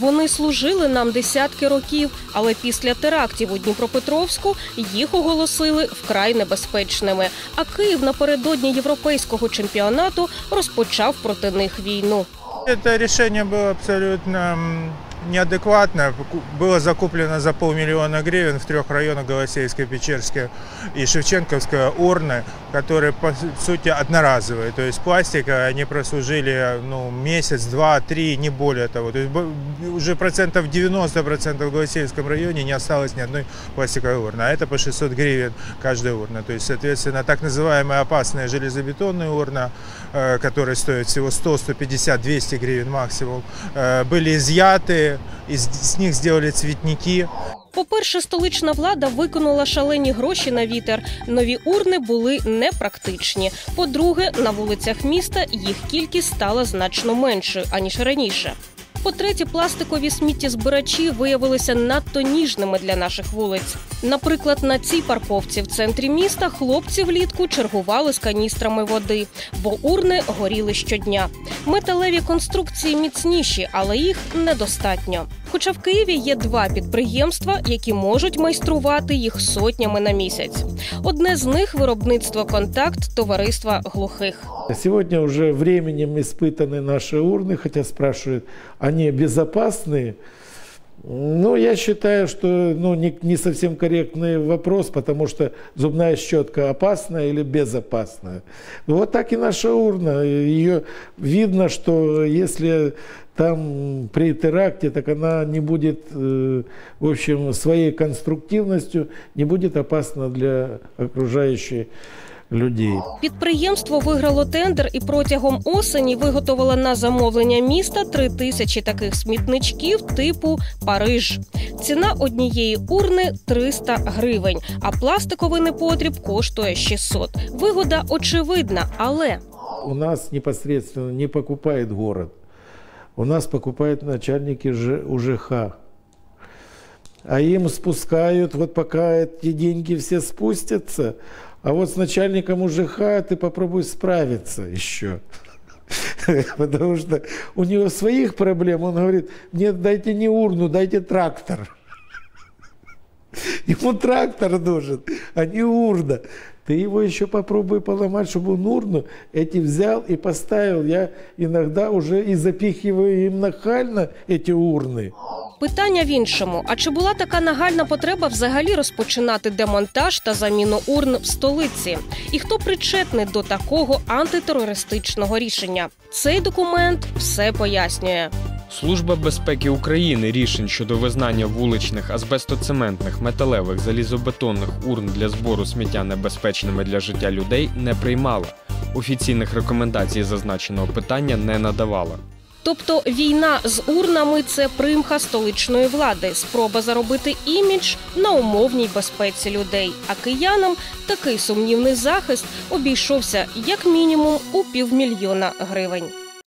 Вони служили нам десятки років, але після терактів у Дніпропетровську їх оголосили вкрай небезпечними. А Київ напередодні європейського чемпіонату розпочав проти них війну. Це рішення було абсолютно неадекватно. Было закуплено за полмиллиона гривен в трех районах Голосейской, Печерской и Шевченковская урны, которые по сути одноразовые. То есть пластика они прослужили ну, месяц, два, три, не более того. То есть уже процентов 90% в Голосеевском районе не осталось ни одной пластиковой урны. А это по 600 гривен каждая урна. То есть, соответственно, так называемая опасная железобетонная урна, э, которая стоит всего 100, 150, 200 гривен максимум, э, были изъяты, из, з них зробили цвітники. По-перше, столична влада виконала шалені гроші на вітер. Нові урни були непрактичні. По-друге, на вулицях міста їх кількість стала значно меншою аніж раніше. По-третє, пластикові сміттєзбирачі виявилися надто ніжними для наших вулиць. Наприклад, на цій парковці в центрі міста хлопці влітку чергували з каністрами води, бо урни горіли щодня. Металеві конструкції міцніші, але їх недостатньо. Хоча в Києві є два підприємства, які можуть майструвати їх сотнями на місяць. Одне з них виробництво контакт товариства глухих. Сегодня уже временем испытаны наши урны, хотя спрашивают, они безопасные? Ну, я считаю, что ну, не, не совсем корректный вопрос, потому что зубная щетка опасная или безопасная. Вот так и наша урна. Ее видно, что если там при теракте, так она не будет, э, в общем, своей конструктивностью не будет опасна для окружающих людей. Підприємство виграло тендер і протягом осені виготовило на замовлення міста три тисячі таких смітничків типу Париж. Ціна однієї урни 300 гривень, а пластиковий непотріб коштує 600. Вигода очевидна, але у нас непосредственно не покупает город. У нас покупают начальники УЖХ. А им спускают, вот пока эти деньги все спустятся, а вот с начальником УЖХ ты попробуй справиться еще. Потому что у него своих проблем. Он говорит, нет, дайте не урну, дайте трактор. Ему трактор нужен, а не урна. Ты его еще попробуй поломать, чтобы он урну эти взял и поставил. Я иногда уже и запихиваю им нахально эти урны. Питання в іншому: а чи була така нагальна потреба взагалі розпочинати демонтаж та заміну урн в столиці? І хто причетний до такого антитерористичного рішення? Цей документ все пояснює. Служба безпеки України рішень щодо визнання вуличних азбестоцементних, металевих, залізобетонних урн для збору сміття небезпечними для життя людей не приймала. Офіційних рекомендацій зазначеного питання не надавала. Тобто війна з урнами це примха столичної влади, спроба заробити імідж на умовній безпеці людей. А киянам такий сумнівний захист обійшовся як мінімум у півмільйона гривень.